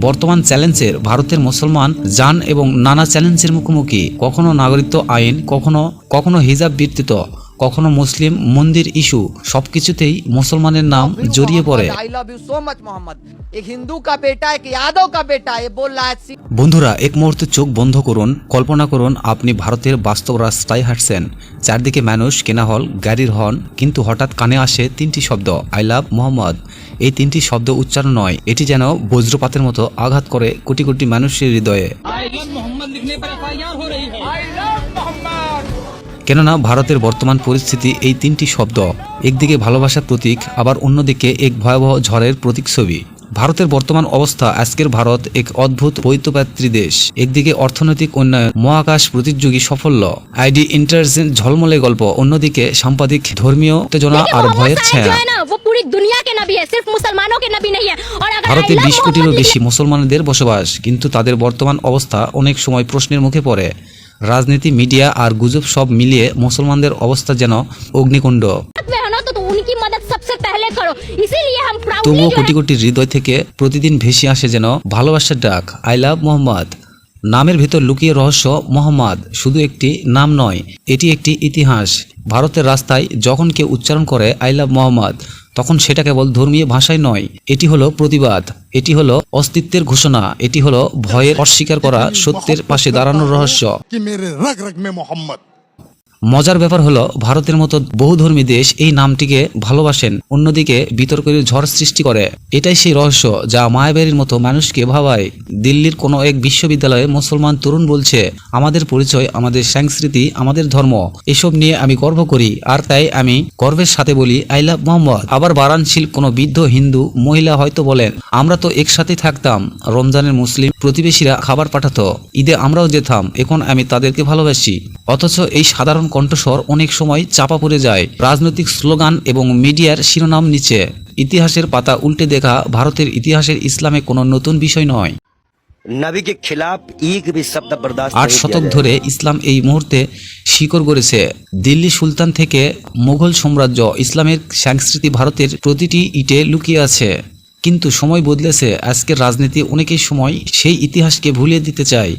বর্তমান চ্যালেঞ্জের ভারতের মুসলমান যান এবং নানা চ্যালেঞ্জের মুখোমুখি, কখনো নাগরিকত্ব আইন, কখনো কখনো হিজাব বৃত্তিত কখনো মুসলিম মন্দির ইস্যু সবকিছুতেই মুসলমানের নাম জড়িয়ে পড়ে। বন্ধুরা এক মুহূর্তে চোখ বন্ধ করুন কল্পনা করুন আপনি ভারতের বাস্তব রাস্তায় হাঁটছেন। চারদিকে মানুষ কেনা হল গাড়ির হন কিন্তু হঠাৎ কানে আসে তিনটি শব্দ আই লাভ মোহাম্মদ। এই তিনটি শব্দ উচ্চারণ নয় এটি যেন বজ্রপাতের মতো আঘাত করে কোটি কোটি মানুষের হৃদয়ে। কেননা ভারতের বর্তমান পরিস্থিতি এই তিনটি শব্দ একদিকে ভালোবাসার প্রতীক আবার অন্যদিকে এক ভয়াবহ ঝড়ের প্রতীক ছবি। ভারতের বর্তমান অবস্থা আজকের ভারত এক অদ্ভুত বৈতপাত্রী দেশ। একদিকে অর্থনৈতিক উন্নয়ন মহাকাশ প্রতিযোগী সাফল্য। আইডি ইন্টারজেন্ট ঝলমলে গল্প অন্যদিকে সাম্পাদিক ধর্মীয় উত্তেজনা আর ভয়ের ছায়া। ভারতে বিশ কোটিরও বেশি মুসলমানদের বসবাস কিন্তু তাদের বর্তমান অবস্থা অনেক সময় প্রশ্নের মুখে পড়ে। রাজনীতি মিডিয়া আর গুজব সব মিলিয়ে মুসলমানদের অবস্থা যেন অগ্নিকুণ্ড। তবুও কোটি কোটি হৃদয় থেকে প্রতিদিন ভেসে আসে যেন ভালোবাসার ডাক। আই লাভ মোহাম্মদ নামের ভেতর লুকিয়ে রহস্য মোহাম্মদ শুধু একটি নাম নয় এটি একটি ইতিহাস। ভারতের রাস্তায় যখন কেউ উচ্চারণ করে আই লাভ মোহাম্মদ তখন সেটা কেবল ধর্মীয় ভাষায় নয়। এটি হলো প্রতিবাদ, এটি হলো অস্তিত্বের ঘোষণা, এটি হলো ভয়ের অস্বীকার করা সত্যের পাশে দাঁড়ানোর রহস্য। মজার ব্যাপার হলো, ভারতের মতো বহুধর্মী দেশ এই নামটিকে ভালোবাসেন, অন্যদিকে বিতর্কের ঝড় সৃষ্টি করে। এটাই সেই রহস্য যা মায়াবাড়ির মতো মানুষকে ভাবায়। দিল্লির কোনো এক বিশ্ববিদ্যালয়ে মুসলমান তরুণ বলছে, আমাদের পরিচয়, আমাদের সংস্কৃতি, আমাদের ধর্ম, এসব নিয়ে আমি গর্ব করি, আর তাই আমি গর্বের সাথে বলি, আই লাভ মোহাম্মদ। আবার বারাণসীর কোনো বৃদ্ধ হিন্দু, মহিলা হয়তো বলেন, আমরা তো একসাথে থাকতাম। রমজানের মুসলিম প্রতিবেশীরা খাবার পাঠাতো, ঈদে আমরাও যেতাম, এখন আমি তাদেরকে ভালোবাসি। অথচ এই সাধারণ কণ্ঠস্বর অনেক সময় চাপা পড়ে যায়। রাজনৈতিক স্লোগান এবং মিডিয়ার শিরোনাম নিচে। ইতিহাসের পাতা উল্টে দেখা ভারতের ইতিহাসের ইসলামে কোনো নতুন বিষয় নয়। আট শতক ধরে ইসলাম এই মুহূর্তে শিকড় গড়েছে। দিল্লি সুলতান থেকে মুঘল সাম্রাজ্য ইসলামের সংস্কৃতি ভারতের প্রতিটি ইটে লুকিয়ে আছে। কিন্তু সময় বদলেছে। আজকের রাজনীতি অনেকের সময় সেই ইতিহাসকে ভুলিয়ে দিতে চায়।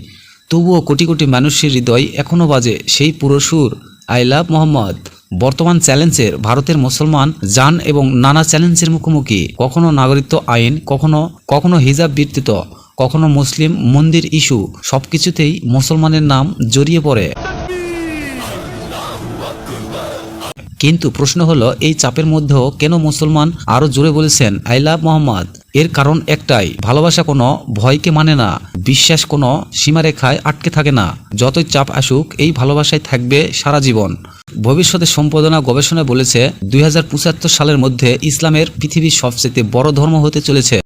তবুও কোটি কোটি মানুষের হৃদয় এখনও বাজে। সেই পুরো সুর, আই লাভ মোহাম্মদ। বর্তমান চ্যালেঞ্জের, ভারতের মুসলমান যান এবং নানা চ্যালেঞ্জের মুখোমুখি। কখনো নাগরিকত্ব আইন, কখনো কখনো হিজাব বৃত্তিত কখনো মুসলিম মন্দির ইস্যু। সবকিছুতেই মুসলমানের নাম জড়িয়ে পড়ে। কিন্তু প্রশ্ন হলো, এই চাপের মধ্যেও কেন মুসলমান আরও জোরে বলেছেন, আই লাভ মোহাম্মদ এর কারণ একটাই, ভালোবাসা কোনো ভয়কে মানে না। বিশ্বাস কোনো সীমারেখায় আটকে থাকে না। যতই চাপ আসুক, এই ভালোবাসায় থাকবে সারা জীবন। ভবিষ্যতে সম্পাদনা গবেষণা বলেছে, দুই হাজার পঁচাত্তর সালের মধ্যে ইসলামের পৃথিবীর সবচেয়ে বড় ধর্ম হতে চলেছে।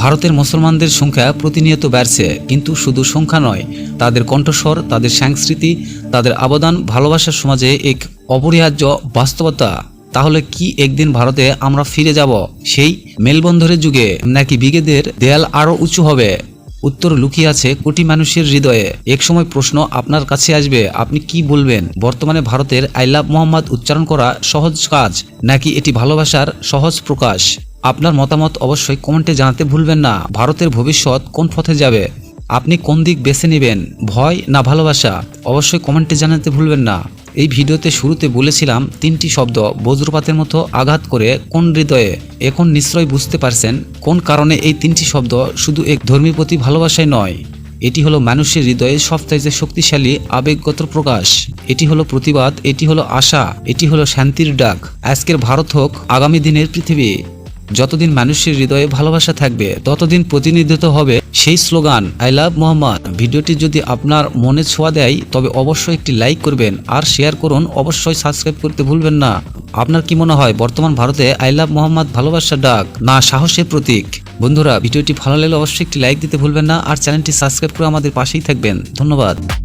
ভারতের মুসলমানদের সংখ্যা প্রতিনিয়ত বাড়ছে, কিন্তু শুধু সংখ্যা নয়, তাদের কণ্ঠস্বর, তাদের সংস্কৃতি, তাদের অবদান, ভালোবাসার সমাজে এক অপরিহার্য বাস্তবতা। তাহলে কি একদিন ভারতে আমরা ফিরে যাব? সেই মেলবন্ধরের যুগে নাকি বিগেদের দেয়াল আরও উঁচু হবে? উত্তর লুকিয়ে আছে কোটি মানুষের হৃদয়ে। একসময় প্রশ্ন আপনার কাছে আসবে, আপনি কি বলবেন? বর্তমানে ভারতের আই লাভ মোহাম্মদ উচ্চারণ করা সহজ কাজ, নাকি এটি ভালোবাসার সহজ প্রকাশ? আপনার মতামত অবশ্যই কমেন্টে জানাতে ভুলবেন না। ভারতের ভবিষ্যৎ কোন পথে যাবে? আপনি কোন দিক বেছে নেবেন, ভয় না ভালোবাসা? অবশ্যই কমেন্টে জানাতে ভুলবেন না। এই ভিডিওতে শুরুতে বলেছিলাম, তিনটি শব্দ বজ্রপাতের মতো আঘাত করে কোন হৃদয়ে, এখন নিশ্চয়ই বুঝতে পারছেন কোন কারণে এই তিনটি শব্দ শুধু এক ধর্মীর প্রতি ভালোবাসায় নয়। এটি হলো মানুষের হৃদয়ে সবচাইতে শক্তিশালী আবেগগত প্রকাশ। এটি হলো প্রতিবাদ, এটি হলো আশা, এটি হলো শান্তির ডাক। আজকের ভারত হোক, আগামী দিনের পৃথিবী। যতদিন মানুষের হৃদয়ে ভালোবাসা থাকবে, ততদিন প্রতিনিধিত্ব হবে সেই স্লোগান, আই লাভ মোহাম্মদ। ভিডিওটি যদি আপনার মনে ছোঁয়া দেয়, তবে অবশ্যই একটি লাইক করবেন আর শেয়ার করুন। অবশ্যই সাবস্ক্রাইব করতে ভুলবেন না। আপনার কি মনে হয়, বর্তমান ভারতে আই লাভ মোহাম্মদ ভালোবাসার ডাক না সাহসের প্রতীক? বন্ধুরা, ভিডিওটি ভালো লাগলে অবশ্যই একটি লাইক দিতে ভুলবেন না আর চ্যানেলটি সাবস্ক্রাইব করে আমাদের পাশেই থাকবেন। ধন্যবাদ।